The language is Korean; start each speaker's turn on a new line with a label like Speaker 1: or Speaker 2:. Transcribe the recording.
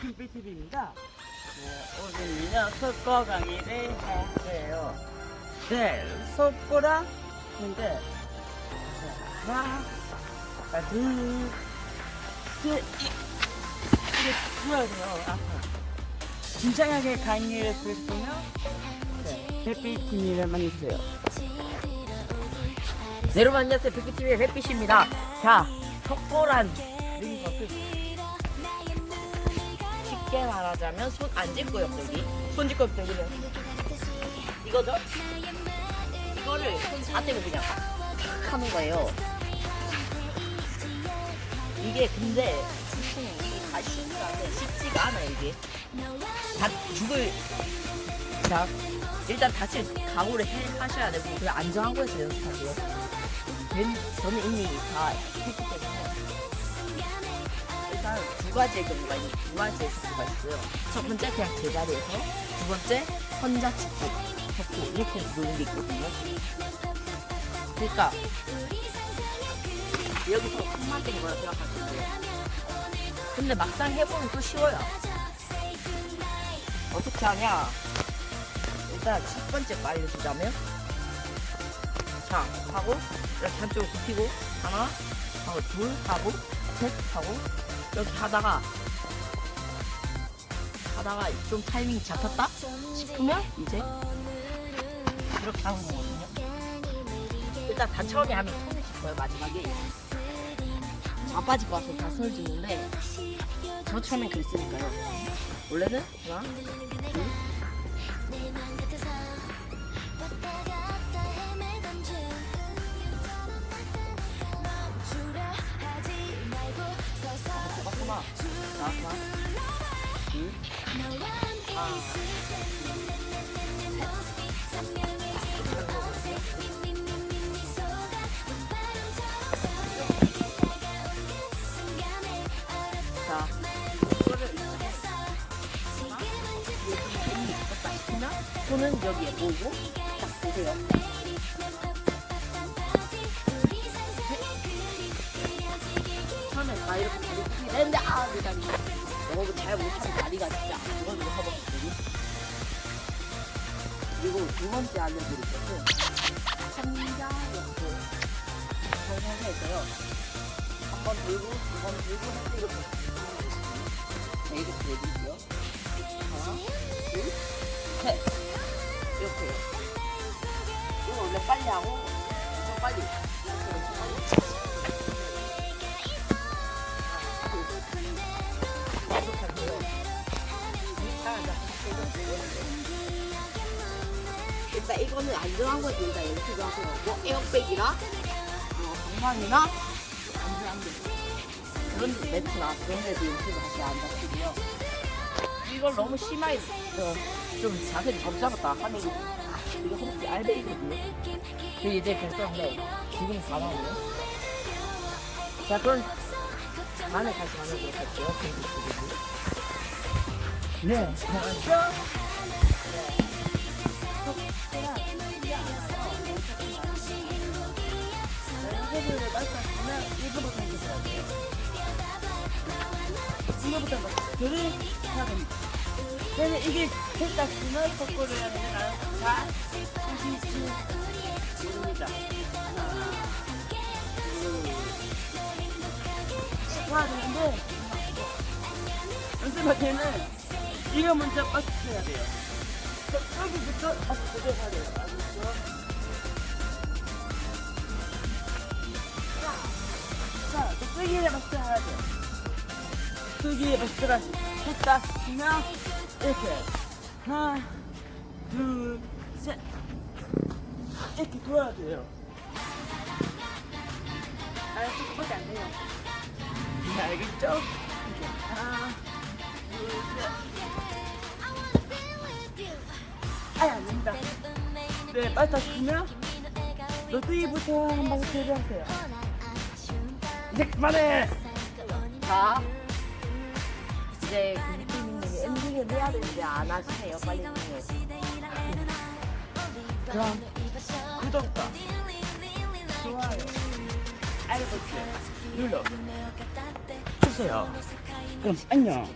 Speaker 1: 김비TV입니다. 네, 오늘은요, 속고 강의를 할게요. 네, 속고랑, 근데, 하나, 하나, 둘, 셋, 이, 이렇게 불어야 돼요, 앞으로. 진정하게 강의를 싶으면, 네, 햇빛TV를 만나주세요.
Speaker 2: 네, 여러분 안녕하세요 백비TV의 백빛입니다 자 속보란 것은 쉽게 말하자면 손 안 짚고 옆대기 손 짚고 옆대기는 이거죠? 이거를 손 닿대고 그냥 탁 하는 거예요. 이게 근데 다 쉽지가 않아요 쉽지가 않아요 이게. 다 죽을 자 일단 다칠 각오를 해, 하셔야 되고 그냥 안정하고 해서 연습하세요 된- 저는 이미 다 했기 때문에 일단 두 가지의 경우가 있, 두 가지의 경우가 있어요. 첫 번째 그냥 제자리에서 두 번째 혼자 축구, 격구 이렇게 노는 게 있거든요. 그러니까 여기서 한마디인 거라 생각하시면 돼요. 근데 막상 해보면 또 쉬워요. 어떻게 하냐? 일단 첫 번째 거 알려주자면 자 하고 이렇게 한쪽을 굽히고 하나 하고 둘 하고 셋 하고 이렇게 하다가 하다가 좀 타이밍이 잡혔다 싶으면 이제 이렇게 하는 거거든요. 일단 다 처음에 하면 손을 짚어요 마지막에. 자빠지고 와서 다 손을 짚는데 저 처음엔 그랬으니까요. 원래는 하나 둘 손은 여기에 모으고 딱 보세요. 처음에 다 이렇게 다리 했는데 아, 내 다리. 여러분 잘 못하면 다리가 진짜 그리고 두 번째 알려드릴 것은 삼자 옆으로 살살살 있어요. 한 번 들고, 두 번 들고, 이렇게. 자, 이렇게 해주고요. 하나, 둘, 셋. 이렇게요. 이거 원래 빨리 하고, 엄청 빨리. 엄청 빨리. 일단 이거는 안전한 거지 일단 연습을 하세요. 뭐 에어백이나 어, 방망이나 안전한 게 그런 매트나 그런 데도 연습을 하셔야 안 다치고요. 이걸 너무 심하게 어, 좀 자세를 잘 잡았다 하면 이거 이거 혹시 알베이거든요. 그 이제 결정한데 지금 4만 원이요. 자 그럼 다음에 다시 만나보도록 할게요. 그
Speaker 1: 네, 먼저, 이거를 말씀하시면 이거부터 해주셔야 돼요. 이거부터 들을 해야 됩니다. 그래서 이게 됐다 싶으면 속고를 해야 되잖아요. 자, 다시 칩니다. 해야 되는데, 연습할 때는 이거 먼저 빠스쳐야 돼요. 저- 여기부터 빠스쳐야 돼요. 자, 뚝배기에 박스해야 돼요. 뚝배기에 박스가 했다 싶으면 이렇게 하나, 둘, 셋 이렇게 돌아야 돼요. 아, 이렇게밖에 안 돼요. 네, 알겠죠? 이렇게 하나, 둘, 셋. 아예 안 됩니다. 네, 빠졌다 싶으면 너트이부터 한번 해주세요. 이제 그만해!
Speaker 2: 자, 이제 김태민님이 엔딩을 해야 되는데 안 하시네요. 빨리 해요.
Speaker 1: 그럼 구독과 좋아요, 버튼 눌러
Speaker 3: 주세요.
Speaker 1: 그럼 안녕